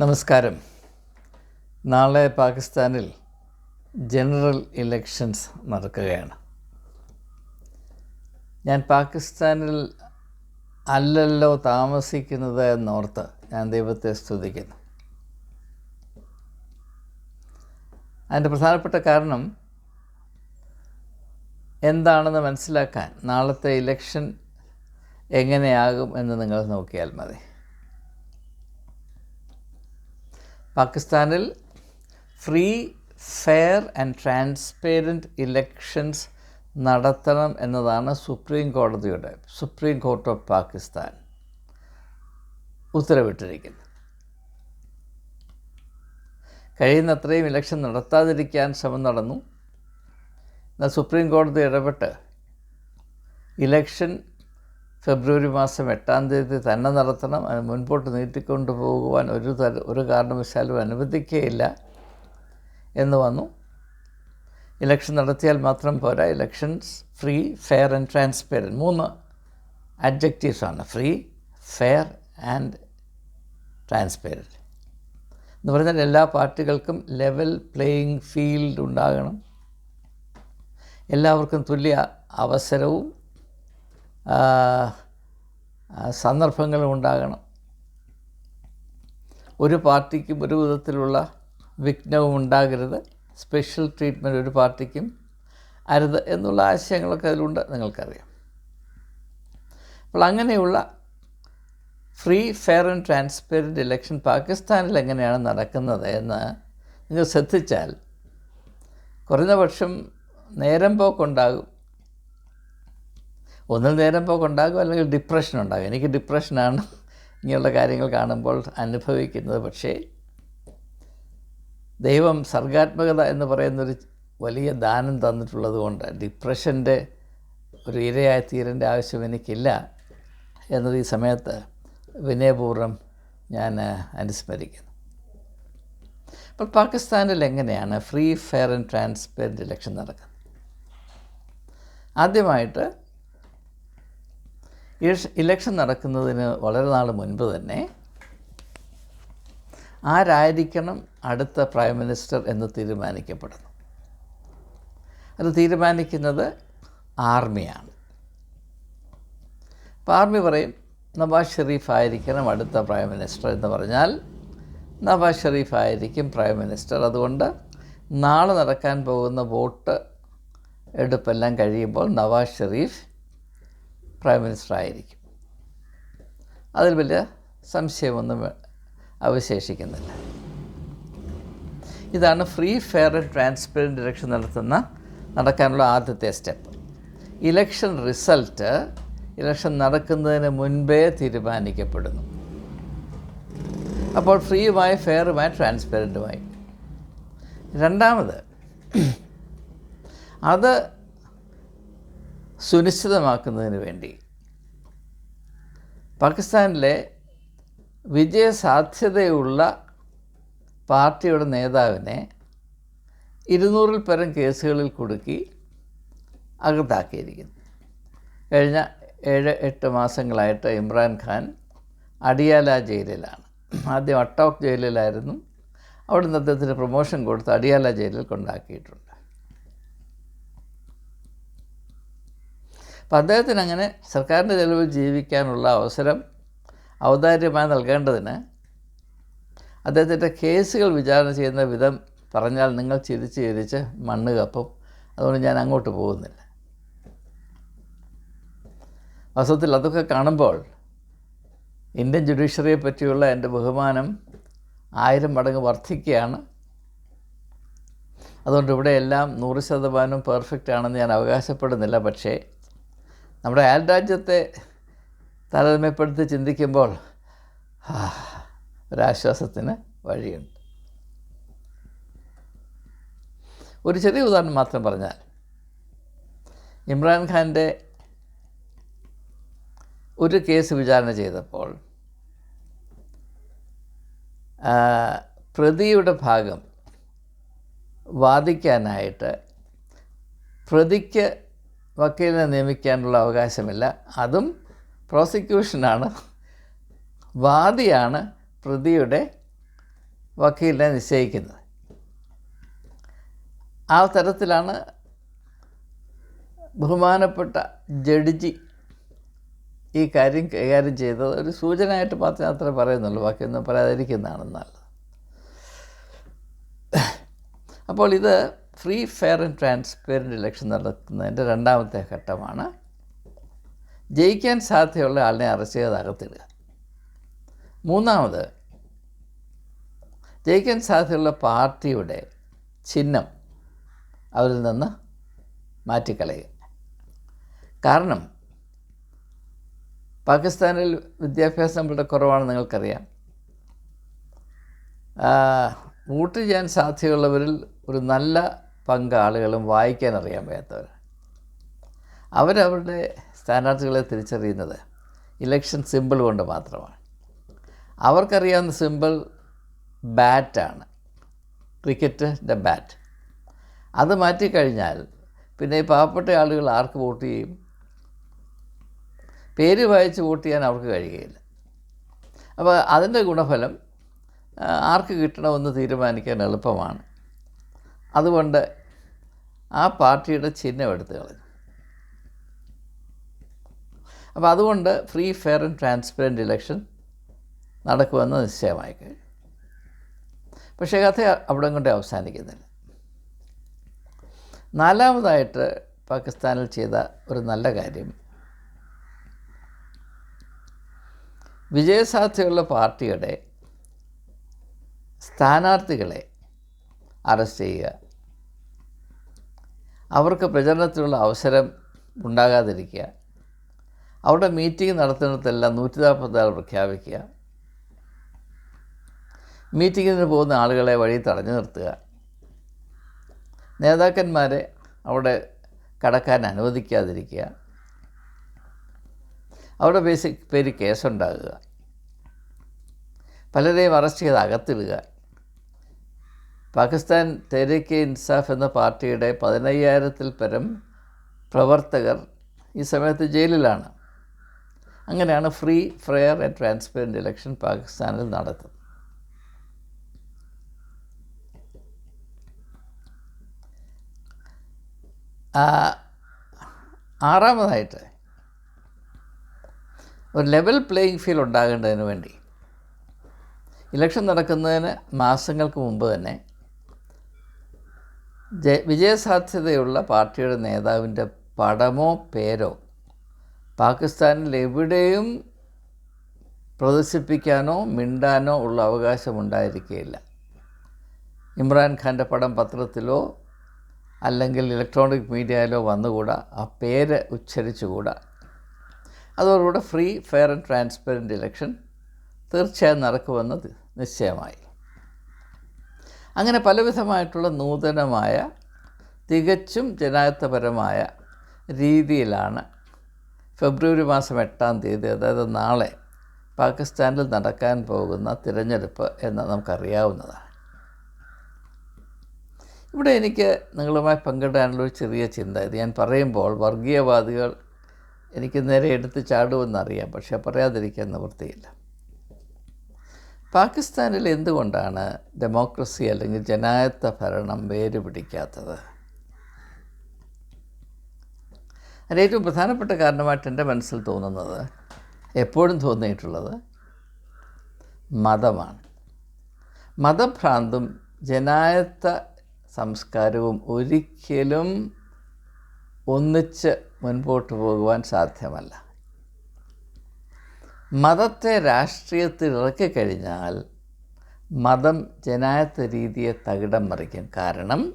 നമസ്കാരം. നാളെ പാകിസ്ഥാനിൽ ജനറൽ ഇലക്ഷൻസ് നടക്കുകയാണ്. ഞാൻ പാകിസ്ഥാനിൽ അല്ലല്ലോ താമസിക്കുന്നത് എന്നോർത്ത് ഞാൻ ദൈവത്തെ സ്തുതിക്കുന്നു. അതിന്റെ പ്രധാനപ്പെട്ട കാരണം എന്താണെന്ന് മനസ്സിലാക്കാൻ നാളത്തെ ഇലക്ഷൻ എങ്ങനെയാകും എന്ന് നിങ്ങൾ നോക്കിയാൽ മതി. പാകിസ്ഥാനിൽ free fair and transparent elections നടത്തണം എന്നതാണ് സുപ്രീം കോടതിയുടെ സുപ്രീം കോർട്ട് ഓഫ് പാകിസ്ഥാൻ ഉത്തരവിട്ടിരിക്കുന്നത്. കഴിയുന്നത്രയും ഇലക്ഷൻ നടത്താതിരിക്കാൻ ശ്രമം നടന്നു. എന്നാൽ സുപ്രീം കോടതി ഇടപെട്ട് ഇലക്ഷൻ ഫെബ്രുവരി മാസം എട്ടാം തീയതി തന്നെ നടത്തണം. അത് മുൻപോട്ട് നീട്ടിക്കൊണ്ട് പോകുവാൻ ഒരു തര ഒരു കാരണവശാലും അനുവദിക്കുകയില്ല എന്ന് വന്നു. ഇലക്ഷൻ നടത്തിയാൽ മാത്രം പോരാ. Elections free fair and transparent മൂന്ന് അഡ്ജക്റ്റീവ്സാണ് ഫ്രീ ഫെയർ ആൻഡ് ട്രാൻസ്പെറന്റ് എന്ന് പറഞ്ഞാൽ എല്ലാ പാർട്ടികൾക്കും ലെവൽ പ്ലേയിങ് ഫീൽഡ് ഉണ്ടാകണം. എല്ലാവർക്കും തുല്യ അവസരവും സന്ദർഭങ്ങളും ഉണ്ടാകണം. ഒരു പാർട്ടിക്കും ഒരു വിധത്തിലുള്ള വിഘ്നവും ഉണ്ടാകരുത്. സ്പെഷ്യൽ ട്രീറ്റ്മെന്റ് ഒരു പാർട്ടിക്കും അരുത് എന്നുള്ള ആശയങ്ങളൊക്കെ അതിലുണ്ട് നിങ്ങൾക്കറിയാം. അപ്പോൾ അങ്ങനെയുള്ള free fair and transparent election പാകിസ്ഥാനിൽ എങ്ങനെയാണ് നടക്കുന്നത് എന്ന് നിങ്ങൾ ശ്രദ്ധിച്ചാൽ കുറഞ്ഞ പക്ഷം നേരം പോക്കുണ്ടാകും. ഒന്നിൽ നേരം പോക്കുണ്ടാകും അല്ലെങ്കിൽ ഡിപ്രഷൻ ഉണ്ടാകും. എനിക്ക് ഡിപ്രഷനാണ് ഇങ്ങനെയുള്ള കാര്യങ്ങൾ കാണുമ്പോൾ അനുഭവിക്കുന്നത്. പക്ഷേ ദൈവം സർഗാത്മകത എന്ന് പറയുന്നൊരു വലിയ ദാനം തന്നിട്ടുള്ളത് കൊണ്ട് ഡിപ്രഷന്റെ ഒരു ഇരയായി തീരേണ്ട ആവശ്യം എനിക്കില്ല എന്നത് ഈ സമയത്ത് വിനയപൂർവം ഞാൻ അനുസ്മരിക്കുന്നു. അപ്പോൾ പാകിസ്ഥാനിൽ എങ്ങനെയാണ് free fair and transparent election നടക്കുന്നത്? ആദ്യമായിട്ട് ഇലക്ഷൻ നടക്കുന്നതിന് വളരെ നാൾ മുൻപ് തന്നെ ആരായിരിക്കണം അടുത്ത പ്രൈം മിനിസ്റ്റർ എന്ന് തീരുമാനിക്കപ്പെടുന്നു. അത് തീരുമാനിക്കുന്നത് ആർമിയാണ് അപ്പോൾ ആർമി പറയും നവാസ് ഷെറീഫ് ആയിരിക്കണം അടുത്ത പ്രൈം മിനിസ്റ്റർ എന്ന് പറഞ്ഞാൽ നവാസ് ഷെറീഫ് ആയിരിക്കും പ്രൈം മിനിസ്റ്റർ അതുകൊണ്ട് നാളെ നടക്കാൻ പോകുന്ന വോട്ട് എടുപ്പെല്ലാം കഴിയുമ്പോൾ നവാസ് ഷെറീഫ് പ്രൈം മിനിസ്റ്റർ ആയിരിക്കും. അതിൽ വലിയ സംശയമൊന്നും അവശേഷിക്കുന്നില്ല. ഇതാണ് free fair and transparent election നടത്തുന്ന നടക്കാനുള്ള ആദ്യത്തെ സ്റ്റെപ്പ് ഇലക്ഷൻ റിസൾട്ട് ഇലക്ഷൻ നടക്കുന്നതിന് മുൻപേ തീരുമാനിക്കപ്പെടുന്നു. അപ്പോൾ ഫ്രീയുമായി ഫെയറുമായി ട്രാൻസ്പെറന്റുമായി രണ്ടാമത് അത് സുനിശ്ചിതമാക്കുന്നതിന് വേണ്ടി. പാകിസ്ഥാനിലെ വിജയസാധ്യതയുള്ള പാർട്ടിയുടെ നേതാവിനെ ഇരുന്നൂറിൽ പരം കേസുകളിൽ കുടുക്കി അകത്താക്കിയിരിക്കുന്നു. കഴിഞ്ഞ ഏഴ് എട്ട് മാസങ്ങളായിട്ട് ഇമ്രാൻഖാൻ അടിയാല ജയിലിലാണ്. ആദ്യം അട്ടോക്ക് ജയിലിലായിരുന്നു. അവിടെ അദ്ദേഹത്തിന് പ്രൊമോഷൻ കൊടുത്ത് അടിയാല ജയിലിൽ കൊണ്ടാക്കിയിട്ടുണ്ട്. അപ്പോൾ അദ്ദേഹത്തിന് അങ്ങനെ സർക്കാരിന്റെ ചെലവിൽ ജീവിക്കാനുള്ള അവസരം ഔദാര്യമായി നൽകേണ്ടതിന് അദ്ദേഹത്തിന്റെ കേസുകൾ വിചാരണ ചെയ്യുന്ന വിധം പറഞ്ഞാൽ നിങ്ങൾ ചിരിച്ച് ചിരിച്ച് മണ്ണ് കപ്പും. അതുകൊണ്ട് ഞാൻ അങ്ങോട്ട് പോകുന്നില്ല. വാസ്തവത്തിൽ അതൊക്കെ കാണുമ്പോൾ ഇന്ത്യൻ ജുഡീഷ്യറിയെ പറ്റിയുള്ള എന്റെ ബഹുമാനം ആയിരം മടങ്ങ് വർദ്ധിക്കുകയാണ്. അതുകൊണ്ട് ഇവിടെ എല്ലാം നൂറ് ശതമാനം പെർഫെക്റ്റ് ആണെന്ന് ഞാൻ അവകാശപ്പെടുന്നില്ല. പക്ഷേ നമ്മുടെ അയൽ രാജ്യത്തെ താരതമ്യപ്പെടുത്തി ചിന്തിക്കുമ്പോൾ ഒരാശ്വാസത്തിന് വഴിയുണ്ട്. ഒരു ചെറിയ ഉദാഹരണം മാത്രം പറഞ്ഞാൽ ഇമ്രാൻഖാന്റെ ഒരു കേസ് വിചാരണ ചെയ്തപ്പോൾ പ്രതിയുടെ ഭാഗം വാദിക്കാനായിട്ട് പ്രതിക്ക് വക്കീലിനെ നിയമിക്കാനുള്ള അവകാശമില്ല. അതും പ്രോസിക്യൂഷനാണ്. വാദിയാണ് പ്രതിയുടെ വക്കീലിനെ നിശ്ചയിക്കുന്നത്. ആ തരത്തിലാണ് ബഹുമാനപ്പെട്ട ജഡ്ജി ഈ കാര്യം കൈകാര്യം ചെയ്തത്. ഒരു സൂചനയായിട്ട് മാത്രമേ അത്ര പറയുന്നുള്ളൂ. ബാക്കിയൊന്നും പറയാതിരിക്കുന്നതാണ് അപ്പോൾ ഇത് free fair and transparent election നടത്തുന്നതിന്റെ രണ്ടാമത്തെ ഘട്ടമാണ്. ജയിക്കാൻ സാധ്യതയുള്ള ആളിനെ അറസ്റ്റ് ചെയ്ത് അകത്തിടുക. മൂന്നാമത് ജയിക്കാൻ സാധ്യതയുള്ള പാർട്ടിയുടെ ചിഹ്നം അവരിൽ നിന്ന് മാറ്റിക്കളയുക. കാരണം പാകിസ്ഥാനിൽ വിദ്യാഭ്യാസം നമ്മളുടെ കുറവാണെന്ന് നിങ്ങൾക്കറിയാം. വോട്ട് ചെയ്യാൻ സാധ്യതയുള്ളവരിൽ ഒരു നല്ല പങ്ക് ആളുകളും വായിക്കാൻ അറിയാൻ വയ്യാത്തവർ. അവരവരുടെ സ്ഥാനാർത്ഥികളെ തിരിച്ചറിയുന്നത് ഇലക്ഷൻ സിമ്പിൾ കൊണ്ട് മാത്രമാണ്. അവർക്കറിയാവുന്ന സിമ്പിൾ ബാറ്റാണ് ക്രിക്കറ്റിന്റെ ബാറ്റ്. അത് മാറ്റിക്കഴിഞ്ഞാൽ പിന്നെ ഈ പാവപ്പെട്ട ആളുകൾ ആർക്ക് വോട്ട് ചെയ്യും? പേര് വായിച്ച് വോട്ട് ചെയ്യാൻ അവർക്ക് കഴിയുകയില്ല. അപ്പോൾ അതിന്റെ ഗുണഫലം ആർക്ക് കിട്ടണമെന്ന് തീരുമാനിക്കാൻ എളുപ്പമാണ്. അതുകൊണ്ട് ആ പാർട്ടിയുടെ ചിഹ്നം എടുത്ത് കളഞ്ഞു. അപ്പോൾ അതുകൊണ്ട് free fair and transparent election നടക്കുമെന്ന് നിശ്ചയമായി കഴിഞ്ഞു. പക്ഷേ കഥ അവിടെ കൊണ്ട് അവസാനിക്കുന്നില്ല. നാലാമതായിട്ട് പാകിസ്ഥാനിൽ ചെയ്ത ഒരു നല്ല കാര്യം വിജയസാധ്യതയുള്ള പാർട്ടിയുടെ സ്ഥാനാർത്ഥികളെ അറസ്റ്റ് ചെയ്യുക അവർക്ക് പ്രചരണത്തിനുള്ള അവസരം ഉണ്ടാകാതിരിക്കുക. അവരുടെ മീറ്റിംഗ് നടത്തുന്നിടത്തെല്ലാം നൂറ്റി നാൽപ്പത്താറ് പ്രഖ്യാപിക്കുക. മീറ്റിങ്ങിന് പോകുന്ന ആളുകളെ വഴി തടഞ്ഞു നിർത്തുക. നേതാക്കന്മാരെ അവിടെ കടക്കാൻ അനുവദിക്കാതിരിക്കുക. അവിടെ ബേസിക് പേര് കേസുണ്ടാകുക. പലരെയും അറസ്റ്റ് ചെയ്ത് അകത്തിടുക. പാകിസ്ഥാൻ തെരീക്ക് ഇൻസാഫ് എന്ന പാർട്ടിയുടെ പതിനയ്യായിരത്തിൽ പരം പ്രവർത്തകർ ഈ സമയത്ത് ജയിലിലാണ്. അങ്ങനെയാണ് free fair and transparent election പാകിസ്ഥാനിൽ നടത്തുന്നത് ആറാമതായിട്ട് ഒരു ലെവൽ പ്ലേയിങ് ഫീൽ ഉണ്ടാകേണ്ടതിന് വേണ്ടി. ഇലക്ഷൻ നടക്കുന്നതിന് മാസങ്ങൾക്ക് മുമ്പ് തന്നെ ജയ വിജയസാധ്യതയുള്ള പാർട്ടിയുടെ നേതാവിന്റെ പടമോ പേരോ പാകിസ്ഥാനിൽ എവിടെയും പ്രദർശിപ്പിക്കാനോ മിണ്ടാനോ ഉള്ള അവകാശമുണ്ടായിരിക്കുകയില്ല. ഇമ്രാൻഖാന്റെ പടം പത്രത്തിലോ അല്ലെങ്കിൽ ഇലക്ട്രോണിക് മീഡിയയിലോ വന്നുകൂടാ ആ പേര് ഉച്ചരിച്ചുകൂടാ. അതോടുകൂടെ free fair and transparent election തീർച്ചയായും നടക്കുമെന്നത് നിശ്ചയമായി. അങ്ങനെ പലവിധമായിട്ടുള്ള നൂതനമായ തികച്ചും ജനായത്തപരമായ രീതിയിലാണ് ഫെബ്രുവരി മാസം എട്ടാം തീയതി അതായത് നാളെ പാകിസ്ഥാനിൽ നടക്കാൻ പോകുന്ന തിരഞ്ഞെടുപ്പ് എന്ന് നമുക്കറിയാവുന്നതാണ്. ഇവിടെ എനിക്ക് നിങ്ങളുമായി പങ്കിടാനുള്ള ചെറിയ ചിന്ത. ഇത് ഞാൻ പറയുമ്പോൾ വർഗീയവാദികൾ എനിക്ക് നേരെ എടുത്ത് ചാടുമെന്നറിയാം പക്ഷേ പറയാതിരിക്കാൻ നിവൃത്തിയില്ല. പാകിസ്ഥാനിൽ എന്തുകൊണ്ടാണ് ഡെമോക്രസി അല്ലെങ്കിൽ ജനായത്ത ഭരണം വേര് പിടിക്കാത്തത്? അതിന് ഏറ്റവും പ്രധാനപ്പെട്ട കാരണമായിട്ട് എന്റെ മനസ്സിൽ തോന്നുന്നത് എപ്പോഴും തോന്നിയിട്ടുള്ളത് മതമാണ്. മതഭ്രാന്തും ജനായത്ത സംസ്കാരവും ഒരിക്കലും ഒന്നിച്ച് മുൻപോട്ട് പോകുവാൻ സാധ്യമല്ല. മതത്തെ രാഷ്ട്രീയത്തിൽ ഇറക്കിക്കഴിഞ്ഞാൽ മതം ജനായത്ത രീതിയെ തകിടം മറിക്കും. കാരണം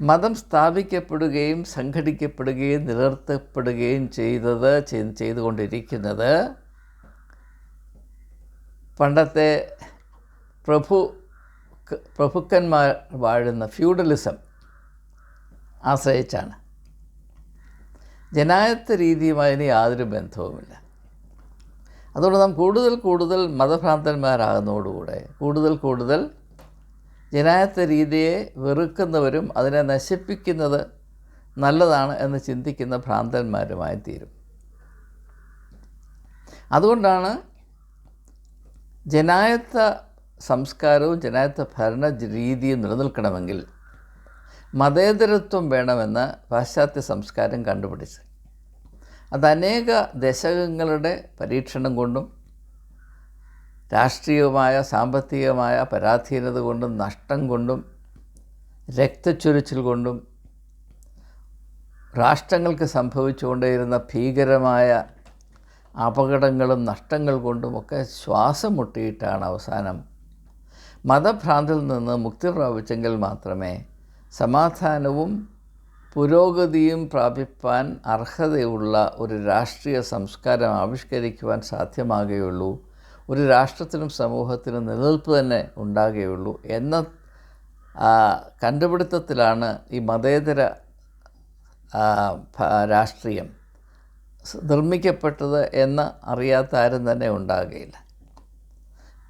മതം സ്ഥാപിക്കപ്പെടുകയും സംഘടിക്കപ്പെടുകയും നിലനിർത്തപ്പെടുകയും ചെയ്തത് ചെയ്- ചെയ്തുകൊണ്ടിരിക്കുന്നത് പണ്ടത്തെ പ്രഭു പ്രഭുക്കന്മാർ വാഴുന്ന ഫ്യൂഡലിസം ആശ്രയിച്ചാണ്. ജനായത്ത രീതിയുമായി യാതൊരു ബന്ധവുമില്ല. അതുകൊണ്ട് നാം കൂടുതൽ കൂടുതൽ മതഭ്രാന്തന്മാരാകുന്നതോടുകൂടെ കൂടുതൽ കൂടുതൽ ജനായത്ത രീതിയെ വെറുക്കുന്നവരും അതിനെ നശിപ്പിക്കുന്നത് നല്ലതാണ് എന്ന് ചിന്തിക്കുന്ന ഭ്രാന്തന്മാരുമായി തീരും. അതുകൊണ്ടാണ് ജനായത്ത സംസ്കാരവും ജനായത്ത ഭരണ രീതിയും നിലനിൽക്കണമെങ്കിൽ മതേതരത്വം വേണമെന്ന് പാശ്ചാത്യ സംസ്കാരം കണ്ടുപിടിച്ചു അത് അനേക ദശകങ്ങളുടെ പരീക്ഷണം കൊണ്ടും രാഷ്ട്രീയവുമായ സാമ്പത്തികമായ പരാധീനത കൊണ്ടും നഷ്ടം കൊണ്ടും രക്തച്ചൊരിച്ചിൽ കൊണ്ടും രാഷ്ട്രങ്ങൾക്ക് സംഭവിച്ചുകൊണ്ടേയിരുന്ന ഭീകരമായ അപകടങ്ങളും നഷ്ടങ്ങൾ കൊണ്ടുമൊക്കെ ശ്വാസം മുട്ടിയിട്ടാണ് അവസാനം മതഭ്രാന്തിൽ നിന്ന് മുക്തി പ്രാപിച്ചെങ്കിൽ മാത്രമേ സമാധാനവും പുരോഗതിയും പ്രാപിപ്പാൻ അർഹതയുള്ള ഒരു രാഷ്ട്രീയ സംസ്കാരം ആവിഷ്കരിക്കുവാൻ സാധ്യമാകുകയുള്ളൂ. ഒരു രാഷ്ട്രത്തിനും സമൂഹത്തിനും നിലനിൽപ്പ് തന്നെ ഉണ്ടാകുകയുള്ളൂ എന്ന കണ്ടുപിടുത്തത്തിലാണ് ഈ മതേതര രാഷ്ട്രീയം നിർമ്മിക്കപ്പെട്ടത് എന്ന് അറിയാത്ത ആരും തന്നെ ഉണ്ടാകുകയില്ല.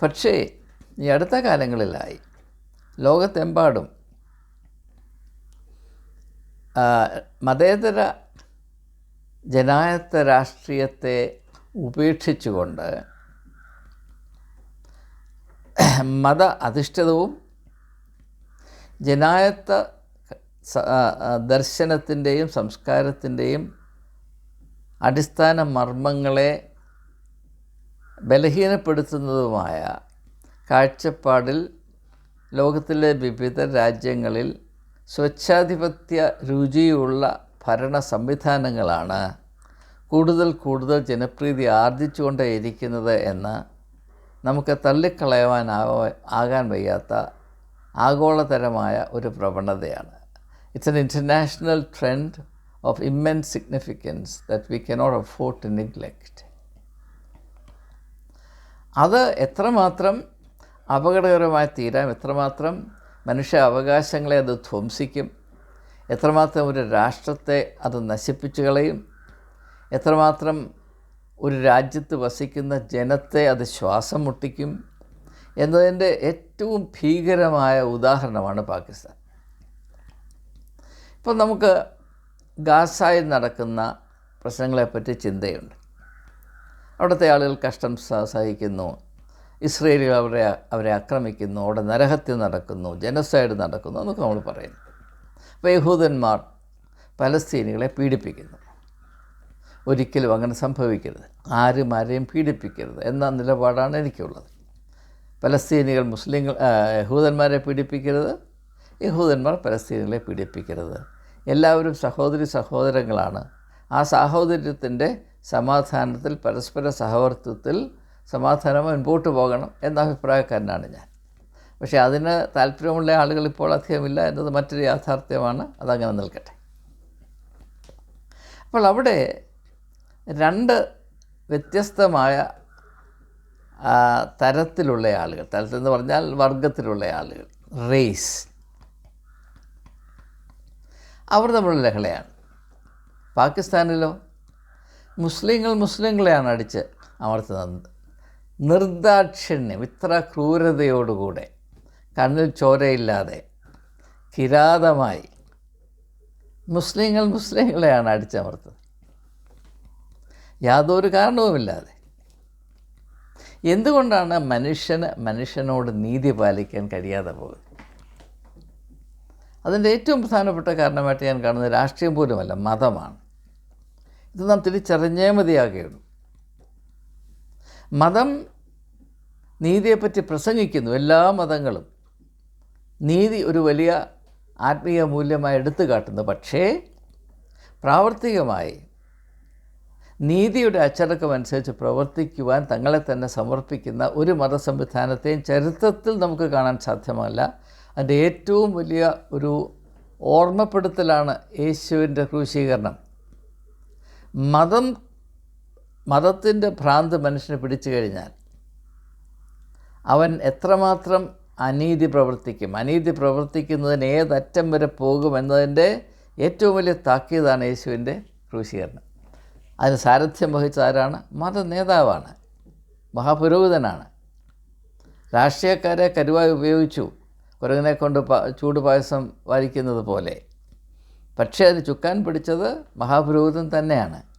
പക്ഷേ ഈ അടുത്ത കാലങ്ങളിലായി ലോകത്തെമ്പാടും മതേതര ജനായത്ത രാഷ്ട്രീയത്തെ ഉപേക്ഷിച്ചുകൊണ്ട് മത അധിഷ്ഠിതവും ജനായത്ത ദർശനത്തിന്റെയും സംസ്കാരത്തിന്റെയും അടിസ്ഥാന മർമ്മങ്ങളെ ബലഹീനപ്പെടുത്തുന്നതുമായ കാഴ്ചപ്പാടിൽ ലോകത്തിലെ വിവിധ രാജ്യങ്ങളിൽ സ്വച്ഛാധിപത്യ രുചിയുള്ള ഭരണ സംവിധാനങ്ങളാണ് കൂടുതൽ കൂടുതൽ ജനപ്രീതി ആർജിച്ചുകൊണ്ടേയിരിക്കുന്നത് എന്ന് നമുക്ക് തള്ളിക്കളയുവാനാവ ആകാൻ വയ്യാത്ത ആഗോളതരമായ ഒരു പ്രവണതയാണ്. It's an international trend of immense significance that we cannot afford to neglect അത് എത്രമാത്രം അപകടകരമായി തീരാം എത്രമാത്രം മനുഷ്യ അവകാശങ്ങളെ അത് ധ്വംസിക്കും. എത്രമാത്രം ഒരു രാഷ്ട്രത്തെ അത് നശിപ്പിച്ചു കളയും. എത്രമാത്രം ഒരു രാജ്യത്ത് വസിക്കുന്ന ജനത്തെ അത് ശ്വാസം മുട്ടിക്കും എന്നതിന്റെ ഏറ്റവും ഭീകരമായ ഉദാഹരണമാണ് പാകിസ്ഥാൻ. ഇപ്പം നമുക്ക് ഗാസായിൽ നടക്കുന്ന പ്രശ്നങ്ങളെപ്പറ്റി ചിന്തയുണ്ട്. അവിടുത്തെ ആളുകൾ കഷ്ടം സഹിക്കുന്നു. ഇസ്രയേലുകൾ അവരെ അവരെ ആക്രമിക്കുന്നു അവിടെ നരഹത്യ നടക്കുന്നു ജനസൈഡ് നടക്കുന്നു എന്നൊക്കെ നമ്മൾ പറയുന്നു. അപ്പോൾ യഹൂദന്മാർ പലസ്തീനികളെ പീഡിപ്പിക്കുന്നു. ഒരിക്കലും അങ്ങനെ സംഭവിക്കരുത്. ആരും ആരെയും പീഡിപ്പിക്കരുത് എന്ന നിലപാടാണ് എനിക്കുള്ളത്. പലസ്തീനികൾ മുസ്ലിങ്ങൾ യഹൂദന്മാരെ പീഡിപ്പിക്കരുത് യഹൂദന്മാർ പലസ്തീനികളെ പീഡിപ്പിക്കരുത്. എല്ലാവരും സഹോദരി സഹോദരങ്ങളാണ്. ആ സാഹോദര്യത്തിന്റെ സമാധാനത്തിൽ പരസ്പര സഹവർത്തിത്വത്തിൽ സമാധാനം മുൻപോട്ട് പോകണം എന്ന അഭിപ്രായക്കാരനാണ് ഞാൻ. പക്ഷേ അതിന് താല്പര്യമുള്ള ആളുകൾ ഇപ്പോൾ അധികമില്ല എന്നത് മറ്റൊരു യാഥാർത്ഥ്യമാണ്. അതങ്ങനെ നിൽക്കട്ടെ. അപ്പോൾ അവിടെ രണ്ട് വ്യത്യസ്തമായ തരത്തിലുള്ള ആളുകൾ തരത്തിൽ എന്ന് പറഞ്ഞാൽ വർഗത്തിലുള്ള ആളുകൾ റേസ് അവർ തമ്മിലുള്ള ലഹളയാണ്. പാകിസ്ഥാനിലോ മുസ്ലിങ്ങൾ മുസ്ലിങ്ങളെയാണ് അടിച്ച് അമർത്തുന്നത്. നിർദാക്ഷിണ്യം ഇത്ര ക്രൂരതയോടുകൂടെ കണ്ണിൽ ചോരയില്ലാതെ കിരാതമായി. മുസ്ലിങ്ങൾ മുസ്ലിങ്ങളെയാണ് അടിച്ചമർത്തത് യാതൊരു കാരണവുമില്ലാതെ. എന്തുകൊണ്ടാണ് മനുഷ്യന് മനുഷ്യനോട് നീതി പാലിക്കാൻ കഴിയാതെ പോകുന്നത്? അതിന്റെ ഏറ്റവും പ്രധാനപ്പെട്ട കാരണമായിട്ട് ഞാൻ കാണുന്നത് രാഷ്ട്രീയം പോലുമല്ല മതമാണ്. ഇത് നാം തിരിച്ചറിഞ്ഞേ മതിയാകുകയുള്ളൂ മതം നീതിയെപ്പറ്റി പ്രസംഗിക്കുന്നു എല്ലാ മതങ്ങളും. നീതി ഒരു വലിയ ആത്മീയ മൂല്യമായി എടുത്തു കാട്ടുന്നു പക്ഷേ പ്രാവർത്തികമായി നീതിയുടെ അച്ചടക്കമനുസരിച്ച് പ്രവർത്തിക്കുവാൻ തങ്ങളെ തന്നെ സമർപ്പിക്കുന്ന ഒരു മതസംവിധാനത്തെയും ചരിത്രത്തിൽ നമുക്ക് കാണാൻ സാധ്യമല്ല. അതിന്റെ ഏറ്റവും വലിയ ഒരു ഓർമ്മപ്പെടുത്തലാണ് യേശുവിന്റെ ക്രൂശീകരണം. മതം മതത്തിന്റെ ഭ്രാന്ത് മനുഷ്യനെ പിടിച്ചു കഴിഞ്ഞാൽ അവൻ എത്രമാത്രം അനീതി പ്രവർത്തിക്കും. അനീതി പ്രവർത്തിക്കുന്നതിന് ഏതറ്റം വരെ പോകുമെന്നതിന്റെ ഏറ്റവും വലിയ താക്കീതാണ് യേശുവിന്റെ ക്രൂശീകരണം. അതിന് സാരഥ്യം വഹിച്ച ആരാണ്? മത നേതാവാണ്. മഹാപുരോഹിതനാണ്. രാഷ്ട്രീയക്കാരെ കരുവായി ഉപയോഗിച്ചു. കുരങ്ങനെ കൊണ്ട് ചൂട് പായസം വാരിക്കുന്നത് പോലെ. പക്ഷേ അതിന് ചുക്കാൻ പിടിച്ചത് മഹാപുരോഹിതൻ തന്നെയാണ്.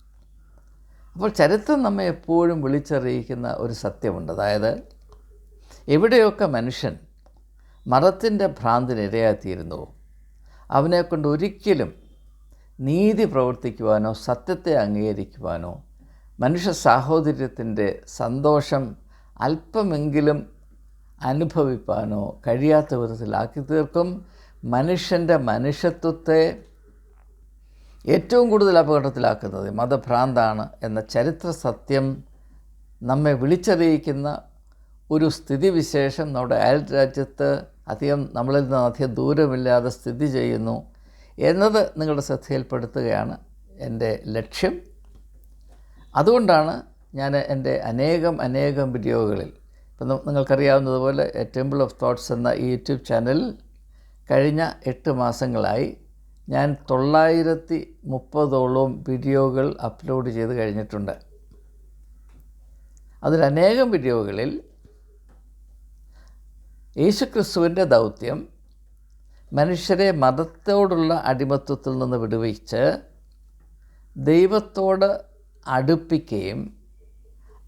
അപ്പോൾ ചരിത്രം നമ്മെ എപ്പോഴും വിളിച്ചറിയിക്കുന്ന ഒരു സത്യമുണ്ട്. അതായത് എവിടെയൊക്കെ മനുഷ്യൻ മതത്തിന്റെ ഭ്രാന്തിന് ഇരയായിത്തീരുന്നുവോ അവനെക്കൊണ്ട് ഒരിക്കലും നീതി പ്രവർത്തിക്കുവാനോ സത്യത്തെ അംഗീകരിക്കുവാനോ മനുഷ്യ സാഹോദര്യത്തിന്റെ സന്തോഷം അല്പമെങ്കിലും അനുഭവിപ്പാനോ കഴിയാത്ത വിധത്തിലാക്കി തീർക്കും മനുഷ്യന്റെ മനുഷ്യത്വത്തെ ഏറ്റവും കൂടുതൽ അപകടത്തിലാക്കുന്നത് മതഭ്രാന്താണ് എന്ന ചരിത്ര സത്യം നമ്മെ വിളിച്ചറിയിക്കുന്ന ഒരു സ്ഥിതിവിശേഷം നമ്മുടെ അയൽ രാജ്യത്ത് അധികം നമ്മളിൽ നിന്ന് അധികം ദൂരമില്ലാതെ സ്ഥിതി ചെയ്യുന്നു എന്നത് നിങ്ങളുടെ ശ്രദ്ധയിൽപ്പെടുത്തുകയാണ് എന്റെ ലക്ഷ്യം. അതുകൊണ്ടാണ് ഞാൻ എന്റെ അനേകം അനേകം വീഡിയോകളിൽ ഇപ്പം നിങ്ങൾക്കറിയാവുന്നതുപോലെ ടെമ്പിൾ ഓഫ് തോട്ട്സ് എന്ന ഈ യൂട്യൂബ് ചാനൽ കഴിഞ്ഞ എട്ട് മാസങ്ങളായി ഞാൻ തൊള്ളായിരത്തി മുപ്പതോളം വീഡിയോകൾ അപ്ലോഡ് ചെയ്ത് കഴിഞ്ഞിട്ടുണ്ട്. അതിലനേകം വീഡിയോകളിൽ യേശുക്രിസ്തുവിന്റെ ദൗത്യം മനുഷ്യരെ മതത്തോടുള്ള അടിമത്വത്തിൽ നിന്ന് വിടുവിച്ച് ദൈവത്തോട് അടുപ്പിക്കുകയും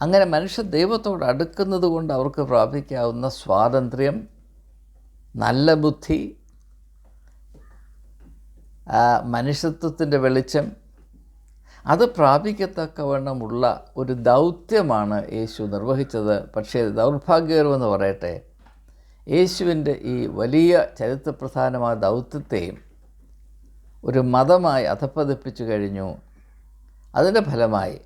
അങ്ങനെ മനുഷ്യ ദൈവത്തോട് അടുക്കുന്നത് കൊണ്ട് അവർക്ക് പ്രാപിക്കാവുന്ന സ്വാതന്ത്ര്യം നല്ല ബുദ്ധി മനുഷ്യത്വത്തിന്റെ വെളിച്ചം അത് പ്രാപിക്കത്തക്കവണ്ണമുള്ള ഒരു ദൗത്യമാണ് യേശു നിർവഹിച്ചത്. പക്ഷേ ദൗർഭാഗ്യകരമെന്ന് പറയട്ടെ യേശുവിന്റെ ഈ വലിയ ചരിത്രപ്രധാനമായ ദൗത്യത്തെയും ഒരു മതമായി അധപ്പതിപ്പിച്ചു കഴിഞ്ഞു. അതിന്റെ ഫലമായി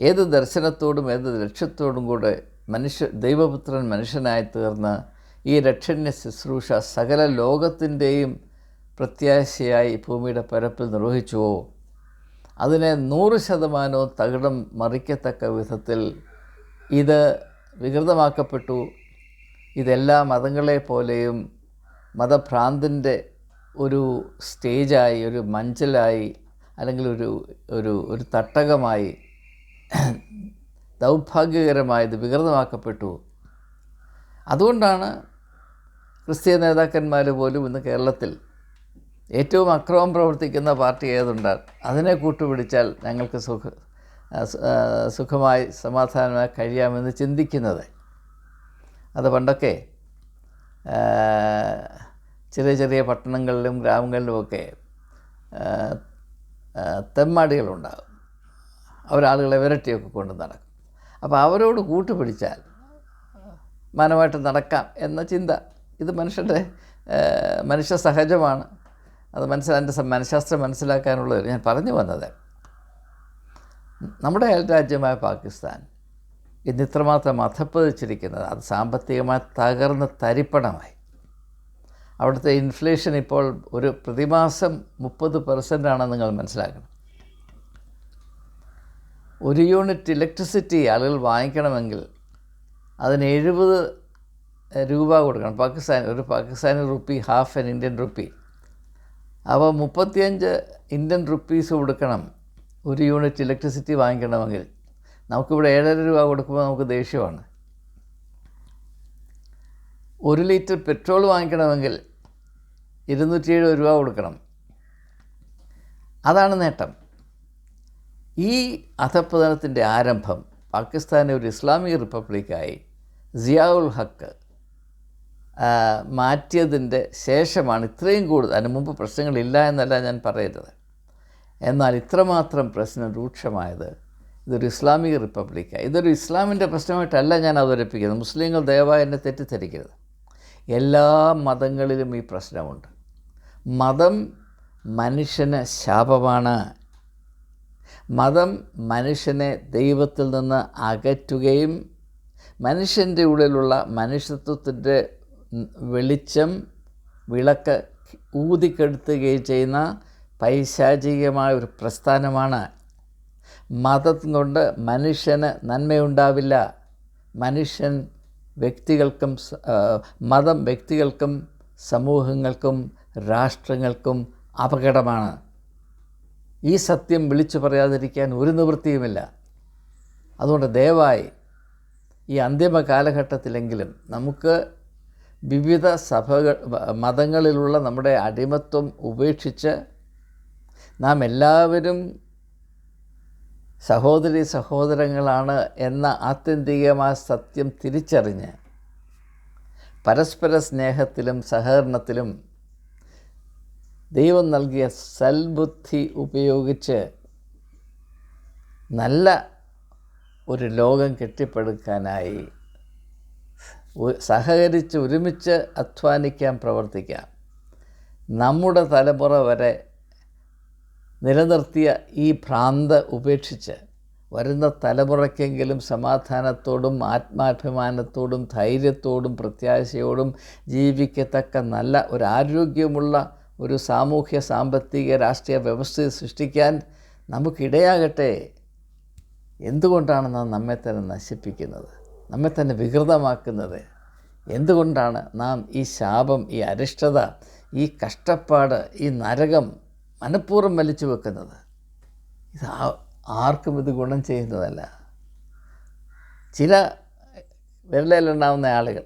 ഏത് ദർശനത്തോടും ഏത് ലക്ഷ്യത്തോടും കൂടെ മനുഷ്യ ദൈവപുത്രൻ മനുഷ്യനായി തീർന്ന് ഈ രക്ഷണ്യ ശുശ്രൂഷ സകല ലോകത്തിന്റെയും പ്രത്യാശയായി ഭൂമിയുടെ പരപ്പിൽ നിർവഹിച്ചുവോ? അതിനെ നൂറ് ശതമാനവും തകിടം മറിക്കത്തക്ക വിധത്തിൽ ഇത് വികൃതമാക്കപ്പെട്ടു. ഇതെല്ലാ മതങ്ങളെ പോലെയും മതഭ്രാന്തിന്റെ ഒരു സ്റ്റേജായി ഒരു മഞ്ചലായി അല്ലെങ്കിൽ ഒരു ഒരു ഒരു തട്ടകമായി ദൗർഭാഗ്യകരമായത് വികൃതമാക്കപ്പെട്ടു. അതുകൊണ്ടാണ് ക്രിസ്തീയ നേതാക്കന്മാർ പോലും ഇന്ന് കേരളത്തിൽ ഏറ്റവും അക്രമം പ്രവർത്തിക്കുന്ന പാർട്ടി ഏതുണ്ടാൽ അതിനെ കൂട്ടുപിടിച്ചാൽ ഞങ്ങൾക്ക് സുഖ സുഖമായി സമാധാനമായി കഴിയാമെന്ന് ചിന്തിക്കുന്നത്. അത് പണ്ടൊക്കെ ചെറിയ ചെറിയ പട്ടണങ്ങളിലും ഗ്രാമങ്ങളിലുമൊക്കെ തെമ്മാടികളുണ്ടാകും. അവരാളുകളെ വിരട്ടിയൊക്കെ കൊണ്ട് നടക്കും. അപ്പോൾ അവരോട് കൂട്ടുപിടിച്ചാൽ മാനമായിട്ട് നടക്കാം എന്ന ചിന്ത. ഇത് മനുഷ്യന്റെ മനുഷ്യ സഹജമാണ്. അത് മനസ്സിൽ എന്റെ മനഃശാസ്ത്രം മനസ്സിലാക്കാനുള്ള ഞാൻ പറഞ്ഞു വന്നത്. നമ്മുടെ അയൽരാജ്യമായ പാകിസ്ഥാൻ ഇന്ന് ഇത്രമാത്രം അധപ്പതിച്ചിരിക്കുന്നത് അത് സാമ്പത്തികമായി തകർന്ന് തരിപ്പണമായി. അവിടുത്തെ ഇൻഫ്ലേഷൻ ഇപ്പോൾ ഒരു പ്രതിമാസം മുപ്പത് പെർസെന്റ് ആണെന്ന് നിങ്ങൾ മനസ്സിലാക്കണം. ഒരു യൂണിറ്റ് ഇലക്ട്രിസിറ്റി ആളുകൾ വാങ്ങിക്കണമെങ്കിൽ അതിന് എഴുപത് രൂപ കൊടുക്കണം. പാകിസ്ഥാൻ ഒരു Pakistani rupee half an Indian rupee അപ്പോൾ മുപ്പത്തിയഞ്ച് ഇന്ത്യൻ റുപ്പീസ് കൊടുക്കണം ഒരു യൂണിറ്റ് ഇലക്ട്രിസിറ്റി വാങ്ങിക്കണമെങ്കിൽ. നമുക്കിവിടെ ഏഴര രൂപ കൊടുക്കുമ്പോൾ നമുക്ക് ദേഷ്യമാണ്. ഒരു ലിറ്റർ പെട്രോൾ വാങ്ങിക്കണമെങ്കിൽ ഇരുന്നൂറ്റി എഴുപത് രൂപ കൊടുക്കണം. അതാണ് നേട്ടം. ഈ അധപ്പതനത്തിന്റെ ആരംഭം പാകിസ്ഥാനെ ഒരു ഇസ്ലാമിക റിപ്പബ്ലിക്കായി സിയാഉൽ ഹക്ക് ആ, മാറ്റിയതിന്റെ ശേഷമാണ് ഇത്രയും കൂടുതൽ അതിന് മുമ്പ് പ്രശ്നങ്ങളില്ല എന്നല്ല ഞാൻ പറയരുത്. എന്നാൽ ഇത്രമാത്രം പ്രശ്നം രൂക്ഷമായത് ഇതൊരു ഇസ്ലാമിക റിപ്പബ്ലിക്കാണ് ഇതൊരു ഇസ്ലാമിന്റെ പ്രശ്നമായിട്ടല്ല ഞാൻ അവതരിപ്പിക്കുന്നത്. മുസ്ലിങ്ങൾ ദയവായി എന്നെ തെറ്റിദ്ധരിക്കരുത്. എല്ലാ മതങ്ങളിലും ഈ പ്രശ്നമുണ്ട്. മതം മനുഷ്യന് ശാപമാണ്. മതം മനുഷ്യനെ ദൈവത്തിൽ നിന്ന് അകറ്റുകയും മനുഷ്യന്റെ ഉള്ളിലുള്ള മനുഷ്യത്വത്തിന്റെ വെളിച്ചം വിളക്ക് ഊതിക്കെടുത്തുകയും ചെയ്യുന്ന പൈശാചികമായ ഒരു പ്രസ്ഥാനമാണ്. മതം കൊണ്ട് മനുഷ്യന് നന്മയുണ്ടാവില്ല. മനുഷ്യൻ വ്യക്തികൾക്കും മതം വ്യക്തികൾക്കും സമൂഹങ്ങൾക്കും രാഷ്ട്രങ്ങൾക്കും അപകടമാണ്. ഈ സത്യം വിളിച്ചു പറയാതിരിക്കാൻ ഒരു നിവൃത്തിയുമില്ല. അതുകൊണ്ട് ദയവായി ഈ അന്തിമ കാലഘട്ടത്തിലെങ്കിലും നമുക്ക് വിവിധ സഭകൾ മതങ്ങളിലുള്ള നമ്മുടെ അടിമത്വം ഉപേക്ഷിച്ച് നാം എല്ലാവരും സഹോദരി സഹോദരങ്ങളാണ് എന്ന ആത്യന്തികമായ സത്യം തിരിച്ചറിഞ്ഞ് പരസ്പര സ്നേഹത്തിലും സഹകരണത്തിലും ദൈവം നൽകിയ സൽബുദ്ധി ഉപയോഗിച്ച് നല്ല ഒരു ലോകം കെട്ടിപ്പടുക്കാനായി സഹകരിച്ച് ഒരുമിച്ച് അധ്വാനിക്കാൻ പ്രവർത്തിക്കാം. നമ്മുടെ തലമുറ വരെ നിലനിർത്തിയ ഈ ഭ്രാന്ത് ഉപേക്ഷിച്ച് വരുന്ന തലമുറയ്ക്കെങ്കിലും സമാധാനത്തോടും ആത്മാഭിമാനത്തോടും ധൈര്യത്തോടും പ്രത്യാശയോടും ജീവിക്കത്തക്ക നല്ല ഒരു ആരോഗ്യമുള്ള ഒരു സാമൂഹ്യ സാമ്പത്തിക രാഷ്ട്രീയ വ്യവസ്ഥ സൃഷ്ടിക്കാൻ നമുക്കിടയാകട്ടെ. എന്തുകൊണ്ടാണ് നാം നമ്മെ തന്നെ നശിപ്പിക്കുന്നത്? നമ്മെ തന്നെ വികൃതമാക്കുന്നത്. എന്തുകൊണ്ടാണ് നാം ഈ ശാപം ഈ അരിഷ്ടത ഈ കഷ്ടപ്പാട് ഈ നരകം മനഃപൂർവം വലിച്ചു വെക്കുന്നത്? ഇത് ആർക്കും ഇത് ഗുണം ചെയ്യുന്നതല്ല. ചില വിരലിലുണ്ടാവുന്ന ആളുകൾ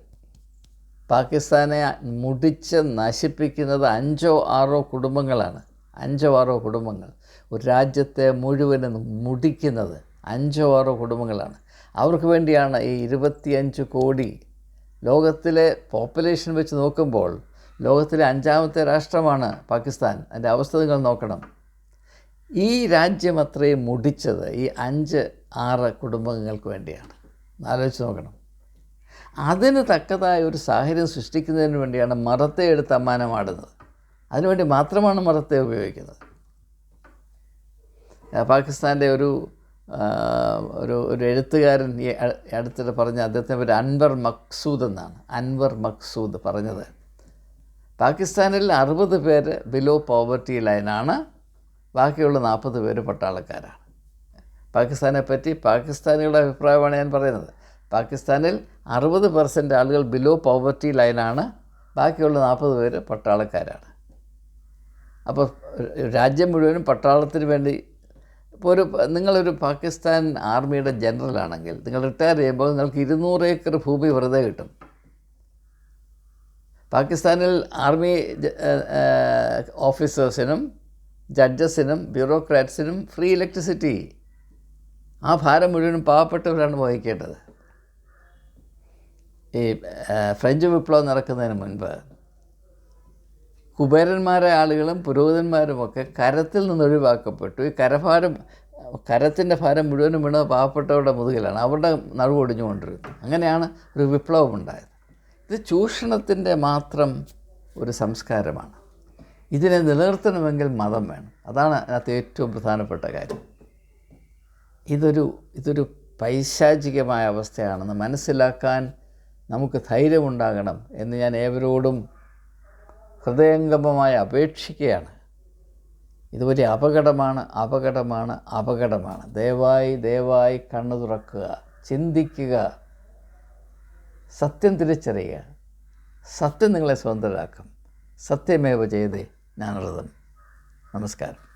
പാകിസ്ഥാനെ മുടിച്ച് നശിപ്പിക്കുന്നത് അഞ്ചോ ആറോ കുടുംബങ്ങളാണ്. അഞ്ചോ ആറോ കുടുംബങ്ങൾ. ഒരു രാജ്യത്തെ മുഴുവനും മുടിക്കുന്നത് അഞ്ചോ ആറോ കുടുംബങ്ങളാണ്. അവർക്ക് വേണ്ടിയാണ് ഈ ഇരുപത്തിയഞ്ച് കോടി ലോകത്തിലെ പോപ്പുലേഷൻ വെച്ച് നോക്കുമ്പോൾ ലോകത്തിലെ അഞ്ചാമത്തെ രാഷ്ട്രമാണ് പാകിസ്ഥാൻ. അതിന്റെ അവസ്ഥ നിങ്ങൾ നോക്കണം. ഈ രാജ്യം അത്രയും മുടിച്ചത് ഈ അഞ്ച് ആറ് കുടുംബങ്ങൾക്ക് വേണ്ടിയാണ്. ആലോചിച്ച് നോക്കണം. അതിന് തക്കതായ ഒരു സാഹചര്യം സൃഷ്ടിക്കുന്നതിന് വേണ്ടിയാണ് മറത്തെ എടുത്ത് അമ്മാനമാടുന്നത് അതിനുവേണ്ടി മാത്രമാണ് മറത്തെ ഉപയോഗിക്കുന്നത്. പാകിസ്ഥാന്റെ ഒരു ഒരു ഒരു എഴുത്തുകാരൻ ഈ അടുത്തിടെ പറഞ്ഞ അദ്ദേഹത്തിന് പേര് അൻവർ മക്സൂദ് എന്നാണ്. അൻവർ മക്സൂദ് പറഞ്ഞത്. പാകിസ്ഥാനിൽ അറുപത് പേര് ബിലോ പോവർട്ടി ലൈനാണ് ബാക്കിയുള്ള നാൽപ്പത് പേര് പട്ടാളക്കാരാണ്. പാകിസ്ഥാനെ പറ്റി പാകിസ്ഥാനികളുടെ അഭിപ്രായമാണ് ഞാൻ പറയുന്നത്. പാകിസ്ഥാനിൽ അറുപത് പെർസെന്റ് ആളുകൾ ബിലോ പോവർട്ടി ലൈനാണ് ബാക്കിയുള്ള നാൽപ്പത് പേര് പട്ടാളക്കാരാണ്. അപ്പോൾ രാജ്യം മുഴുവനും പട്ടാളത്തിന് വേണ്ടി ഇപ്പോൾ ഒരു നിങ്ങളൊരു പാകിസ്ഥാൻ ആർമിയുടെ ജനറലാണെങ്കിൽ നിങ്ങൾ റിട്ടയർ ചെയ്യുമ്പോൾ നിങ്ങൾക്ക് ഇരുന്നൂറ് ഏക്കർ ഭൂമി വെറുതെ കിട്ടും. പാകിസ്ഥാനിൽ ആർമി ഓഫീസേഴ്സിനും ജഡ്ജസിനും ബ്യൂറോക്രാറ്റ്സിനും ഫ്രീ ഇലക്ട്രിസിറ്റി. ആ ഭാരം മുഴുവനും പാവപ്പെട്ടവരാണ് വഹിക്കേണ്ടത്. ഈ ഫ്രഞ്ച് വിപ്ലവം നടക്കുന്നതിന് മുൻപ് കുബേരന്മാരായ ആളുകളും പുരോഹിതന്മാരുമൊക്കെ കരത്തിൽ നിന്ന് ഒഴിവാക്കപ്പെട്ടു. ഈ കരഭാരം കരത്തിന്റെ ഭാരം മുഴുവനും വീണത് പാവപ്പെട്ടവരുടെ മുതുകിലാണ്. അവരുടെ നടുവൊടിഞ്ഞുകൊണ്ടിരുന്നു അങ്ങനെയാണ് ഒരു വിപ്ലവം ഉണ്ടായത്. ഇത് ചൂഷണത്തിന്റെ മാത്രം ഒരു സംസ്കാരമാണ്. ഇതിനെ നിലനിർത്തണമെങ്കിൽ മതം വേണം. അതാണ് അതിനകത്ത് ഏറ്റവും പ്രധാനപ്പെട്ട കാര്യം. ഇതൊരു ഇതൊരു പൈശാചികമായ അവസ്ഥയാണെന്ന് മനസ്സിലാക്കാൻ നമുക്ക് ധൈര്യമുണ്ടാകണം എന്ന് ഞാൻ ഏവരോടും ഹൃദയംഗമമായി അപേക്ഷിക്കുകയാണ് ഇത് വലിയ അപകടമാണ് അപകടമാണ് അപകടമാണ്. ദയവായി ദയവായി കണ്ണു തുറക്കുക ചിന്തിക്കുക. സത്യം തിരിച്ചറിയുക. സത്യം നിങ്ങളെ സ്വതന്ത്രരാക്കും സത്യമേവ ചെയ്തേ ഞാനുള്ളതും. നമസ്കാരം.